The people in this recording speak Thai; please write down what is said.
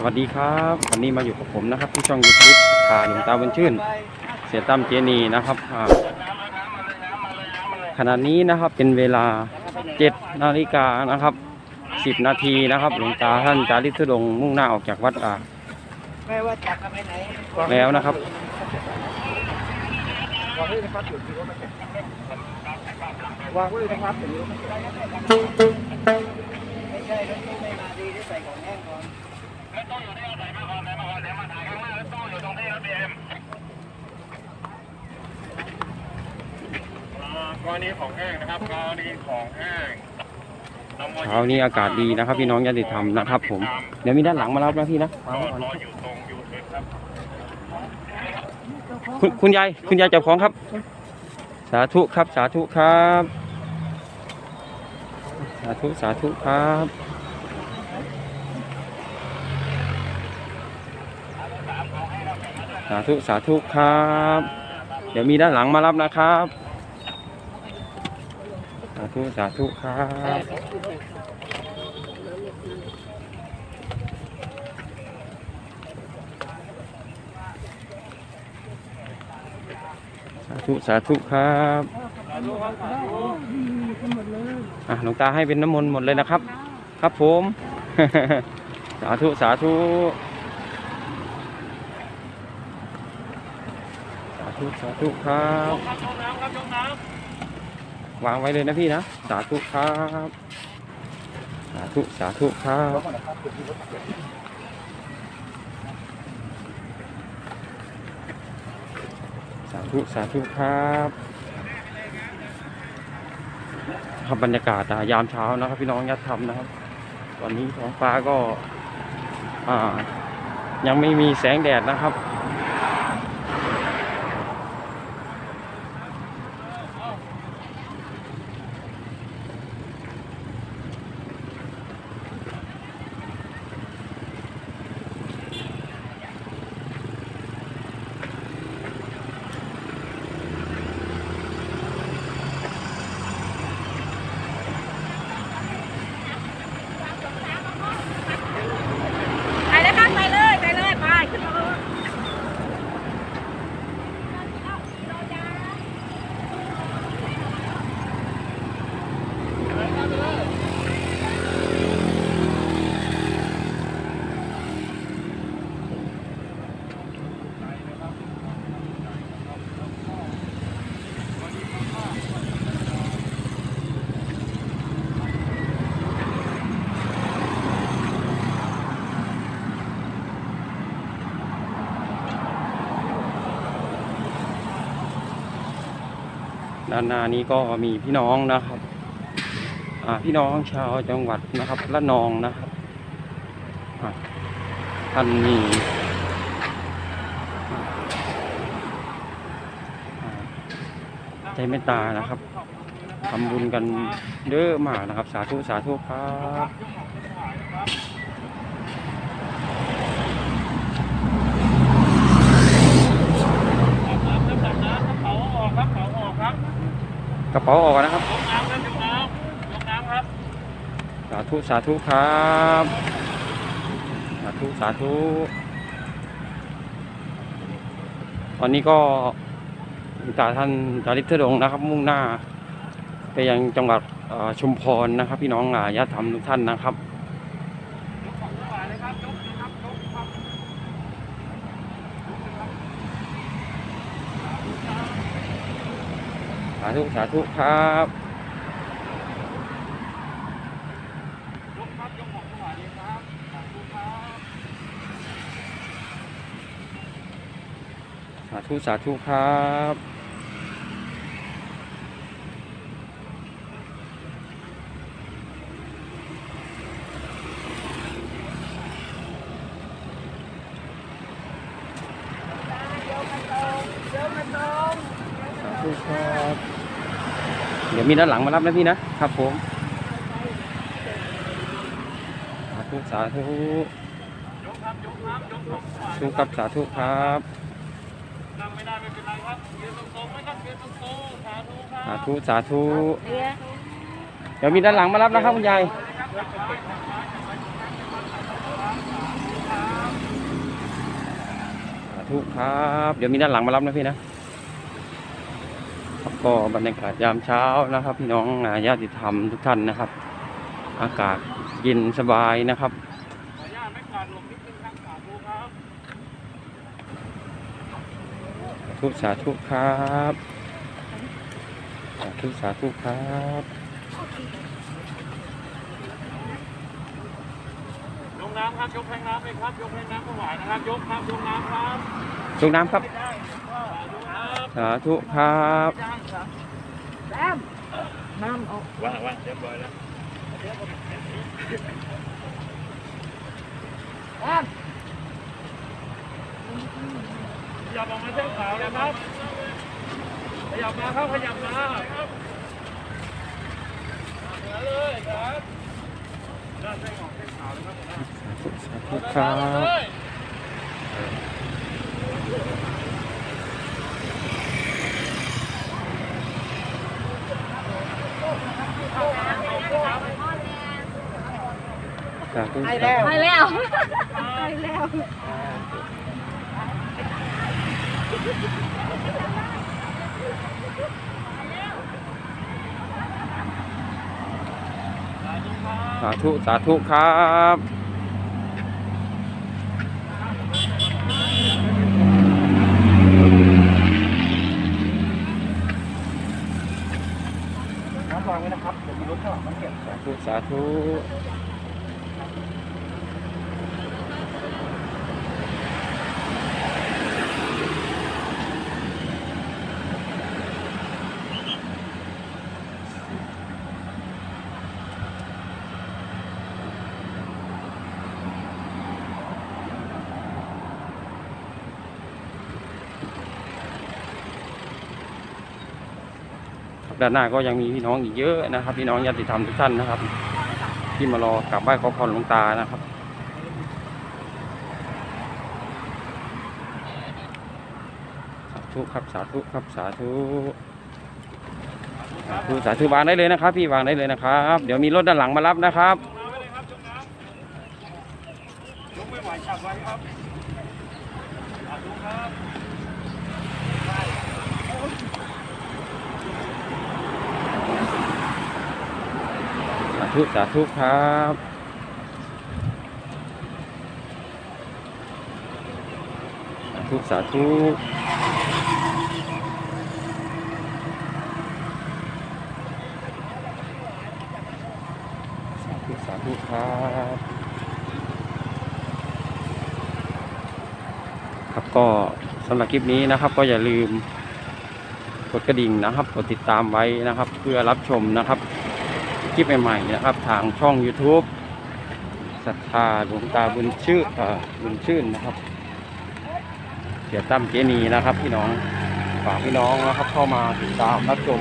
สวัสดีครับวันนี้มาอยู่กับผมนะครับที่ช่องยูทูบขาหลวงตาบุญชื่น เสียตั้มเจนีนะครับขณะนี้นะครับเป็นเวลา7นาฬิกานะครับ10นาทีนะครับ หลวงตาท่านจาริกธุดงมุ่งหน้าออกจากวัดอ่าแล้วนะครับวางไว้นะครับอยู่ที่รถไม่ใช่วางไว้เลยนะครับอยู่ที่รถไม่ใช่ไม่ใช่รถไม่มาดีที่ใส่ของแห้งก่อน กรณีของแห้งนะครับกรณีของแห้งเช้านี้อากาศดีนะครับ พี่น้องญาติธรรมนะครับ ผมเดี๋ยวมีด้านหลังมารับนะพี่นะวางไว้ก่อนรนะออยู่ตรงยูเทิร์นครับคุณคุณยายคุณยายเจ้าของครับ สาธุครับ สาธุครับ สาธุสาธุครับ สาธุสาธุครับ เดี๋ยวมีด้านหลังมารับนะครับ สาธุสาธุครับสาธุสาธุครับอะหลวงตาให้เป็นน้ำมนต์หมดเลยนะครับ ครับผม สาธุสาธุสา ธุสาธุครับวางไว้เลยนะพี่นะ สาธุครับ สาธุสาธุครับสาธุสาธุครับครับบรรยากาศอะยามเช้านะครับ พี่น้องยัดทำนะครับตอนนี้ท้องฟ้าก็ยังไม่มีแสงแดดนะครับ ไปเลยครับไปเลยไปเลยไปขึ้นมาเลย ด้านหน้านี้ก็มีพี่น้องนะครับพี่น้องชาวจังหวัดนะครับละนองนะครับท่านมีใจเมตตานะครับทำบุญกันเยอะมากนะครับ สาธุสาธุครับครับ กครับกระเป๋าออกนะครับยกน้ำครับยกน้ำยกน้ำครับ สาธุสาธุครับ สาธุสาธุ ตอนนี้ก็หลวงตาท่านจาริกเทดงค์นะครับ มุ่งหน้า ไปยังจังหวัดเอ่อชุมพรนะครับ พี่น้องอาญาติธรรมทุกท่านนะครับ สาธุสาธุครับสาธุสาธุครับ สาธุครับ เดี๋ยวมีด้านหลังมารับนะพี่นะครับผมสาธุสาธุสาธุครับสาธุครับนั่งไม่ได้ไม่เป็นไรครับเียตรงๆไม่ต้องเียตรงๆสาธุครับสาธุสาธุเดี๋ยวมีด้านหลังมารับนะครับคุณยายคธุครับ เดี๋ยวมีด้านหลังมารับนะพี่นะ ก็บรรยากาศยามเช้านะครับ พี่น้องอ่าญาติธรรมทุกท่านนะครับ อากาศเย็นสบายนะครับขออนุญาตไม่กลาดหลบนิดนึงครับสาธุครับทุกสาธุครับสาธุสาธุครับยกน้ำครับยกแพงน้ำเลยครับยกแพงน้ำถวายนะครับยกครับยกน้ำครับลูกน้ำครับ สาธุครับ แซมน้ำเอาว่างว่างเรียบร้อยแล้วแซมขยับออกมาเส้นขาวนะครับขยับมาครับขยับมาครับเหนือเลยครับด้านเส้นออกเส้นขาวเลยครับสาธุสาธุครับาธุไปแล้วไปแล้วไปแล้วสาธุ สาธุครับน้ำวางไว้นะครับเดี๋ยวมีรถข้างหลังมาเก็บสาธุ สาธุ ด้านหน้าก็ยังมีพี่น้องอีกเยอะนะครับ พี่น้องญาติธรรมทุกท่านนะครับ ที่มารอกราบไหว้ขอพรหลวงตานะครับสาธุครับสาธุครับสาธุสาธุสาธุวางได้เลยนะครับ พี่วางได้เลยนะครับ เดี๋ยวมีรถด้านหลังมารับนะครับ ยกไม่ไหวจับไว้ครับสาธุครับ สา ธุสาธุครับสาธุสาธุสาธุสาธุครับครับก็สำหรับคลิปนี้นะครับ ก็อย่าลืมกดกระดิ่งนะครับ กดติดตามไว้นะครับ เพื่อรับชมนะครับ ลิปใหม่ๆนะครับ ทางช่อง YouTube ศรัทธาหลวงตาบุญชื่อออบุญชื่นนะครับ เสียตั้มเจนีนะครับพี่น้องฝากพี่น้องนะครับเข้ามาติดตามรับชม